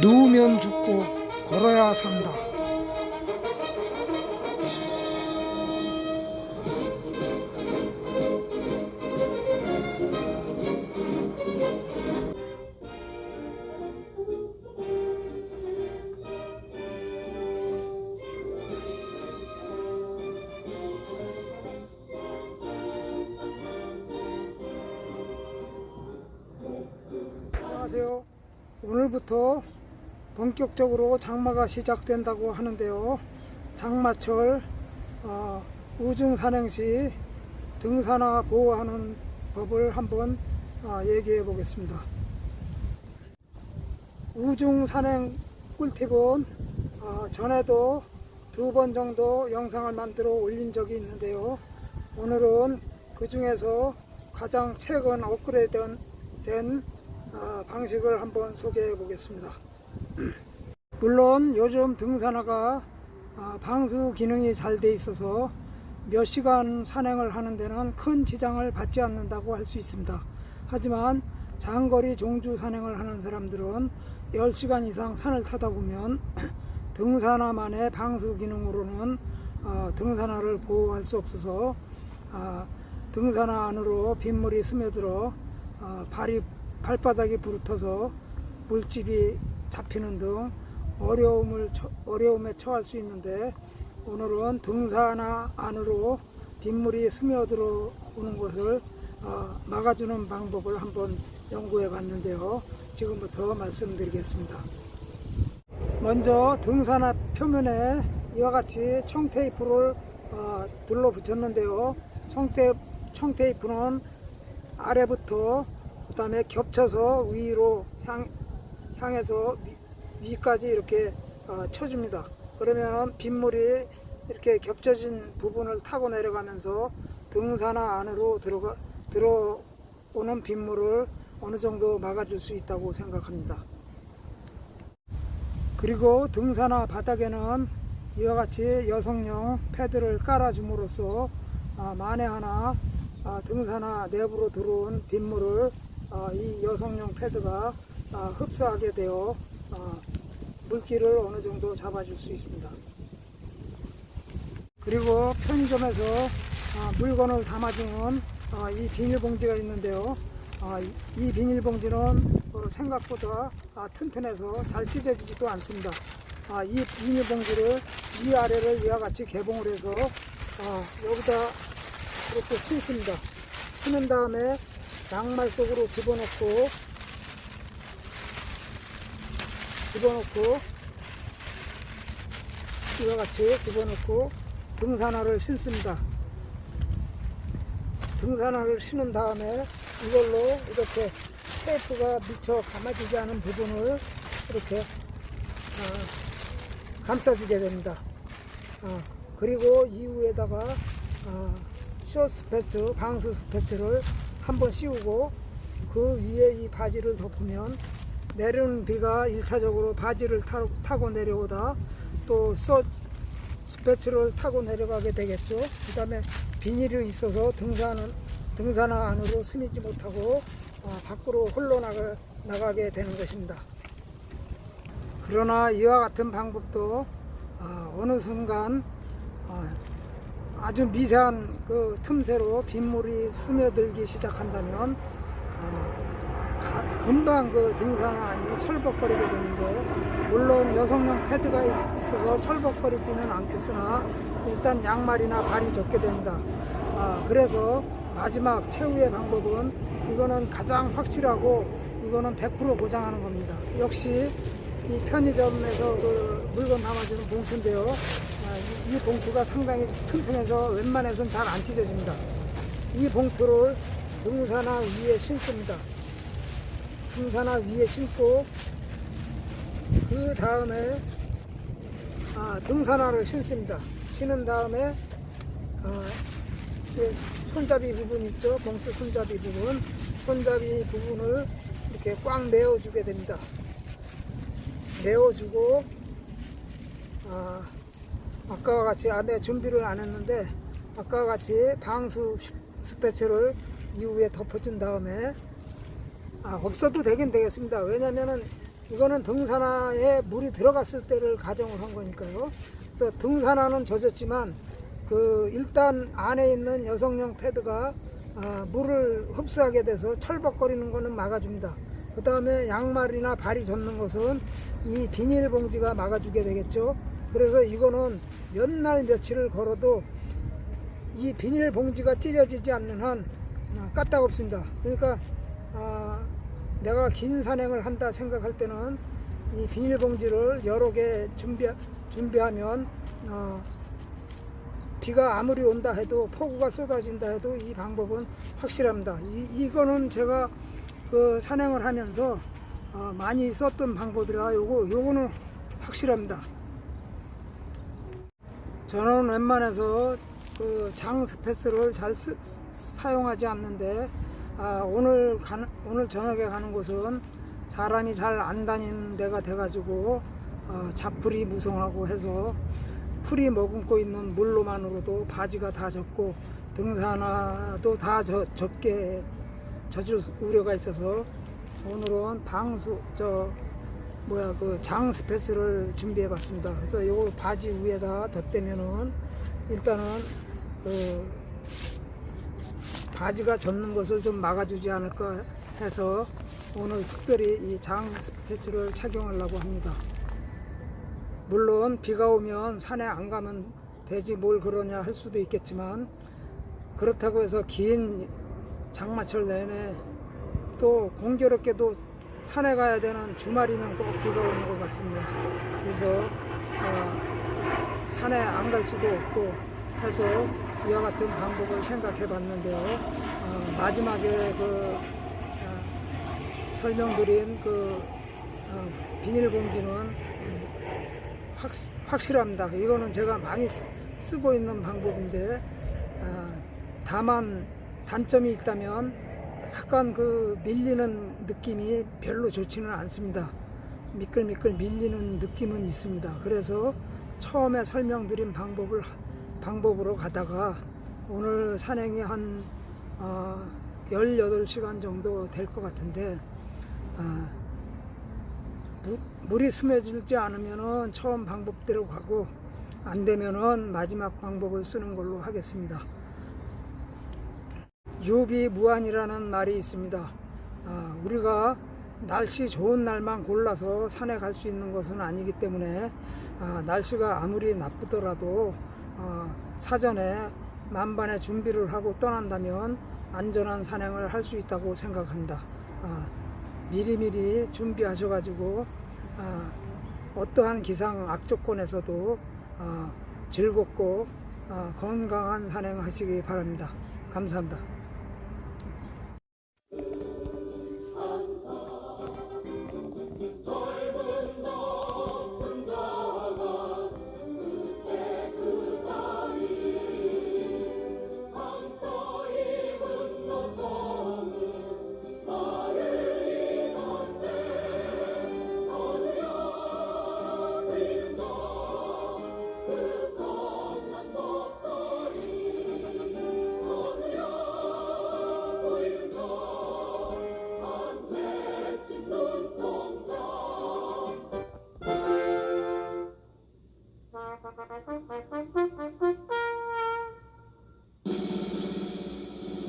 누우면 죽고 걸어야 산다. 안녕하세요. 오늘부터 본격적으로 장마가 시작된다고 하는데요. 장마철 어, 우중 산행 시 등산화 보호하는 법을 한번 어, 얘기해 보겠습니다. 우중 산행 꿀팁은 어, 전에도 두 번 정도 영상을 만들어 올린 적이 있는데요. 오늘은 그 중에서 가장 최근 업그레이드 된 어, 방식을 한번 소개해 보겠습니다. 물론 요즘 등산화가 어, 방수 기능이 잘 돼 있어서 몇 시간 산행을 하는 데는 큰 지장을 받지 않는다고 할 수 있습니다. 하지만 장거리 종주 산행을 하는 사람들은 10시간 이상 산을 타다 보면 등산화만의 방수 기능으로는 어, 등산화를 보호할 수 없어서 아, 등산화 안으로 빗물이 스며들어 어, 발이 발바닥이 부르터서 물집이 잡히는 등 어려움을 처- 어려움에 처할 수 있는데 오늘은 등산화 안으로 빗물이 스며들어 오는 것을 어, 막아주는 방법을 한번 연구해 봤는데요. 지금부터 말씀드리겠습니다. 먼저 등산화 표면에 이와 같이 청테이프를 어, 둘러붙였는데요. 청테, 청테이프는 아래부터 그 다음에 겹쳐서 위로 향, 향해서 위, 까지 이렇게 어, 쳐줍니다. 그러면 빗물이 이렇게 겹쳐진 부분을 타고 내려가면서 등산화 안으로 들어가, 들어오는 빗물을 어느 정도 막아줄 수 있다고 생각합니다. 그리고 등산화 바닥에는 이와 같이 여성용 패드를 깔아줌으로써 아, 만에 하나 아, 등산화 내부로 들어온 빗물을 아, 이 여성용 패드가 아, 흡수하게 되어 아, 물기를 어느 정도 잡아줄 수 있습니다. 그리고 편의점에서 아, 물건을 담아주는 아, 이 비닐봉지가 있는데요. 아, 이- 이 비닐봉지는 어, 생각보다 아, 튼튼해서 잘 찢어지지도 않습니다. 아, 이 비닐봉지를 위아래를 이와 같이 개봉을 해서 아, 여기다 이렇게 신습니다. 신은 다음에 양말 속으로 집어넣고 집어넣고 이와 같이 집어넣고 등산화를 신습니다. 등산화를 신은 다음에 이걸로 이렇게 테이프가 미처 감아지지 않은 부분을 이렇게 아, 감싸주게 됩니다. 아, 그리고 이후에다가 아, 쇼 스 패츠, 방수 스패츠를 한번 씌우고 그 위에 이 바지를 덮으면 내리는 비가 일차적으로 바지를 타, 타고 내려오다 또 소, 스패츠를 타고 내려가게 되겠죠. 그 다음에 비닐이 있어서 등산은, 등산화 안으로 스미지 못하고 어, 밖으로 홀로 나가, 나가게 되는 것입니다. 그러나 이와 같은 방법도 어, 어느 순간 어, 아주 미세한 그 틈새로 빗물이 스며들기 시작한다면 어, 가- 금방 그 등산화 안이 철벅거리게 되는데 물론 여성용 패드가 있- 있어서 철벅거리지는 않겠으나 일단 양말이나 발이 젖게 됩니다. 아, 그래서 마지막 최후의 방법은 이거는 가장 확실하고 이거는 100% 보장하는 겁니다. 역시 이 편의점에서 그 물건 담아주는 봉투인데요. 아, 이, 이 봉투가 상당히 튼튼해서 웬만해서는 잘 안 찢어집니다. 이 봉투를 등산화 위에 신습니다. 등산화 위에 신고 그 다음에 아, 등산화를 신습니다. 신은 다음에 아, 손잡이 부분 있죠? 봉투 손잡이 부분. 손잡이 부분을 이렇게 꽉 메어주게 됩니다. 메어주고 아, 아까와 같이 안에 준비를 안 했는데 아까와 같이 방수 스패츠를 이후에 덮어준 다음에 아, 없어도 되긴 되겠습니다. 왜냐면은 이거는 등산화에 물이 들어갔을 때를 가정을 한 거니까요. 그래서 등산화는 젖었지만 그 일단 안에 있는 여성용 패드가 아, 물을 흡수하게 돼서 철벅거리는 거는 막아줍니다. 그 다음에 양말이나 발이 젖는 것은 이 비닐봉지가 막아주게 되겠죠. 그래서 이거는 몇 날 며칠을 걸어도 이 비닐봉지가 찢어지지 않는 한 아, 까딱 없습니다. 그러니까 아, 내가 긴 산행을 한다 생각할 때는 이 비닐봉지를 여러 개 준비, 준비하면 어, 비가 아무리 온다 해도 폭우가 쏟아진다 해도 이 방법은 확실합니다. 이, 이거는 제가 그 산행을 하면서 어, 많이 썼던 방법이라 요거 요거는 확실합니다. 저는 웬만해서 그 장스패스를 잘 쓰, 사용하지 않는데 아, 오늘 가는, 오늘 저녁에 가는 곳은 사람이 잘 안 다니는 데가 돼가지고 어, 잡풀이 무성하고 해서 풀이 머금고 있는 물로만으로도 바지가 다 젖고 등산화도 다 젖, 젖게 젖을 우려가 있어서 오늘은 방수 저 뭐야 그 장 스페스를 준비해 봤습니다. 그래서 요 바지 위에다 덧대면은 일단은 그 바지가 젖는 것을 좀 막아주지 않을까 해서 오늘 특별히 이 장 스페스를 착용하려고 합니다. 물론 비가 오면 산에 안 가면 되지 뭘 그러냐 할 수도 있겠지만 그렇다고 해서 긴 장마철 내내 또 공교롭게도 산에 가야 되는 주말이면 꼭 비가 오는 것 같습니다. 그래서 어, 산에 안 갈 수도 없고 해서 이와 같은 방법을 생각해 봤는데요. 어, 마지막에 그 어, 설명드린 그 어, 비닐봉지는 음, 확, 확실합니다. 이거는 제가 많이 쓰, 쓰고 있는 방법인데 아, 다만 단점이 있다면 약간 그 밀리는 느낌이 별로 좋지는 않습니다. 미끌미끌 밀리는 느낌은 있습니다. 그래서 처음에 설명드린 방법을 방법으로 가다가 오늘 산행이 한 어, 18시간 정도 될 것 같은데 아, 무- 물이 스며들지 않으면은 처음 방법대로 가고 안 되면은 마지막 방법을 쓰는 걸로 하겠습니다. 유비무한이라는 말이 있습니다. 아, 우리가 날씨 좋은 날만 골라서 산에 갈 수 있는 것은 아니기 때문에 아, 날씨가 아무리 나쁘더라도 아, 사전에 만반의 준비를 하고 떠난다면 안전한 산행을 할 수 있다고 생각합니다. 아, 미리미리 준비하셔가지고 아, 어떠한 기상 악조건에서도 아, 즐겁고 아, 건강한 산행하시기 바랍니다. 감사합니다.